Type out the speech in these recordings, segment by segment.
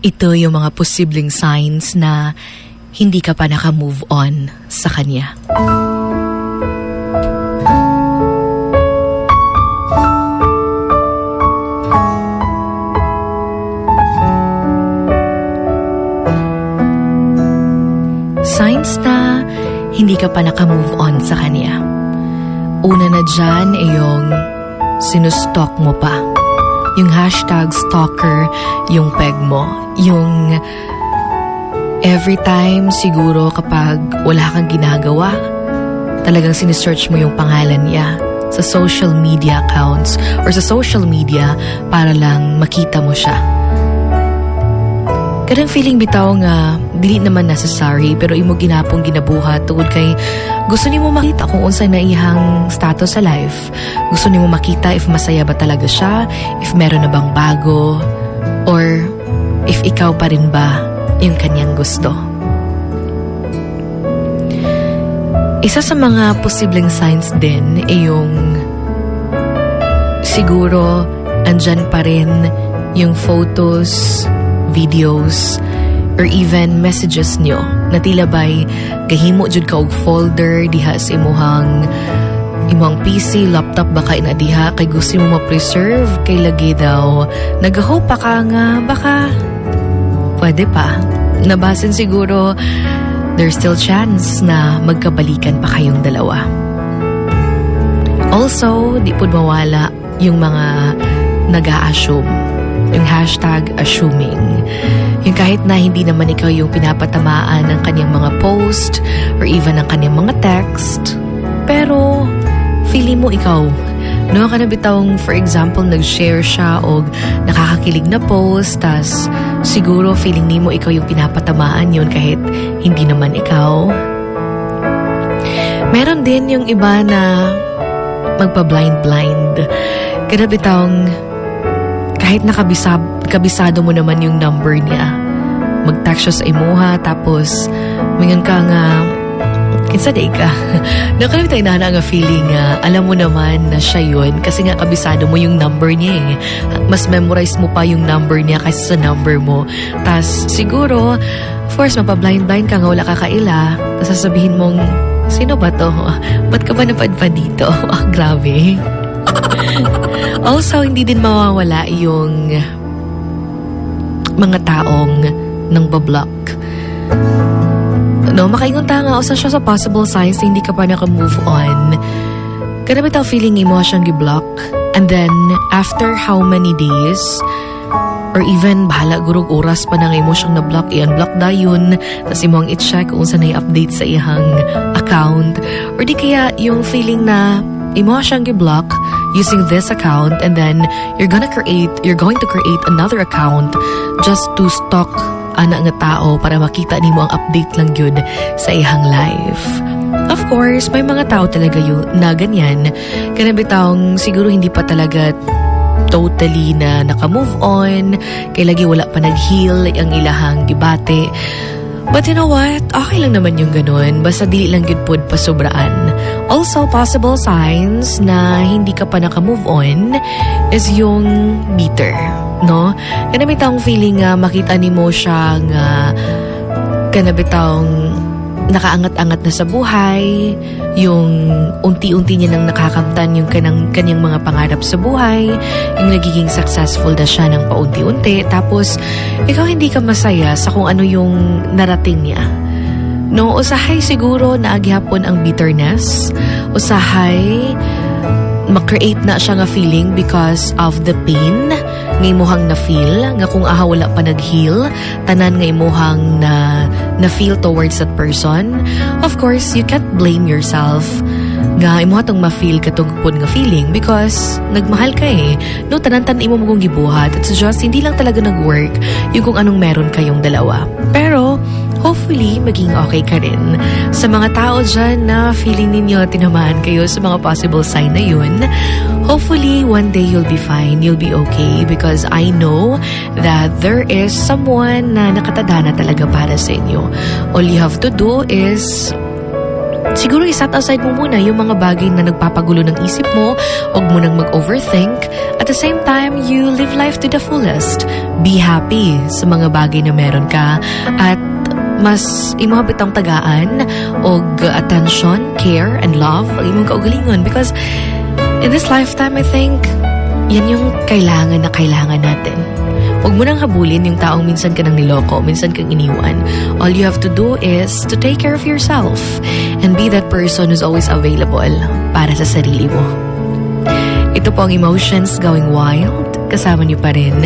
Ito yung mga posibleng signs na hindi ka pa naka-move on sa kanya. Signs na hindi ka pa naka-move on sa kanya. Una na dyan ay yung sinustalk mo pa. Yung hashtag stalker, yung peg mo. Yung every time siguro kapag wala kang ginagawa, talagang sinesearch mo yung pangalan niya sa social media accounts or sa social media para lang makita mo siya. Kadang feeling bitaw nga dili naman necessary pero imo ginapong ginabuhat tungod kay gusto nimo makita kung unsa na iyang status sa life. Gusto nimo makita if masaya ba talaga siya, if meron na bang bago, or if ikaw pa rin ba yung kanyang gusto. Isa sa mga posibleng signs din ay yung siguro andyan pa rin yung photos, videos, or even messages nyo na tila ba'y kahimo jud ka og folder diha sa imuhang imong PC, laptop baka ina diha kay gusto mo ma-preserve kay lagi daw nagahope pa ka nga baka pwede pa. Nabasin siguro there's still chance na magkabalikan pa kayong dalawa. Also di po mawala yung mga nag-a-assume yung hashtag assuming. Yung kahit na hindi naman ikaw yung pinapatamaan ng kanyang mga post or even ng kanyang mga text, pero feeling mo ikaw. No, ka na for example, nag-share siya o nakakakilig na post, tas siguro feeling ni mo ikaw yung pinapatamaan yun kahit hindi naman ikaw. Meron din yung iba na magpa-blind-blind. Kada bitawng kahit nakabisab, kabisado mo naman yung number niya. Mag-text siya sa imuha, tapos mingan ka nga, kinsa day ka. Nakalami tayo na nga feeling nga, alam mo naman na siya yun kasi nga kabisado mo yung number niya eh. Mas memorize mo pa yung number niya kaysa sa number mo. Tas siguro, of course, mapablind-blind ka nga, wala ka kaila. Tas sasabihin mong, sino ba to? Ba't ka ba napadpad dito? Ah, grabe. Also, hindi din mawawala yung mga taong nang bablock. No, makaingon ta nga usa siya sa possible signs na hindi ka pa naka-move on. Kada bitaw feeling mo siyang gi-block and then after how many days or even bahala gurug oras pa na mo siyang na-block, i-unblock dayon tapos imo ang i-check kung saan i-update sa iyang account or di kaya yung feeling na imo siyang gi-block using this account and then you're gonna create you're going to create another account just to stalk ana nga tao para makita nimo ang update lang gyud sa ihang life. Of course, may mga tao talaga yun na ganyan. Kaya bitawng siguro hindi pa talaga totally na naka-move on, kay lagi wala pa nag-heal ang ilahang gibate. But you know what? Okay lang naman yung ganun. Basta dili lang yun pod pasubraan. Also, possible signs na hindi ka pa naka-move on is yung bitter. No? Bitawng feeling nga makita ni mo siya nga kana bitawng nakaangat-angat na sa buhay, yung unti-unti niya nang nakakamtan yung kanang, kanyang mga pangarap sa buhay, yung nagiging successful na siya ng paunti-unti, tapos ikaw hindi ka masaya sa kung ano yung narating niya. No, usahay siguro na aghapon ang bitterness. Usahay ma-create na siya nga feeling because of the pain. Nga imuhang na-feel nga kung aha wala pa nag-heal. Tanan nga imuhang na na-feel towards that person. Of course you can't blame yourself nga imo hatong ma-feel katong pod nga feeling because nagmahal ka eh. No tanan-tan imo mo kong gibuhat it's just hindi lang talaga nag-work yung kung anong meron kayong dalawa. Pero hopefully, maging okay ka rin. Sa mga tao dyan na feeling ninyo tinamaan kayo sa mga possible sign na yun, hopefully, one day you'll be fine, you'll be okay because I know that there is someone na nakatadhana talaga para sa inyo. All you have to do is siguro iset aside mo muna yung mga bagay na nagpapagulo ng isip mo, huwag mo nang mag-overthink. At the same time, you live life to the fullest. Be happy sa mga bagay na meron ka. At mas imuhabit ang tagaan og attention, care, and love ang imong kaugalingon because in this lifetime, I think yan yung kailangan na kailangan natin. Huwag mo nang habulin yung taong minsan ka nang niloko, minsan kang iniwan. All you have to do is to take care of yourself and be that person who's always available para sa sarili mo. Ito po ang Emotions Going Wild. Kasama niyo pa rin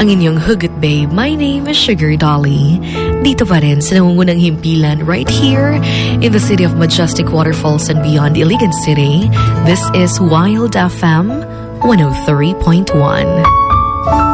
ang inyong Hugot Babe. My name is Sugar Dolly. Dito pa rin sa nangungunang himpilan right here in the city of Majestic Waterfalls and beyond Iligan City. This is Wild FM 103.1.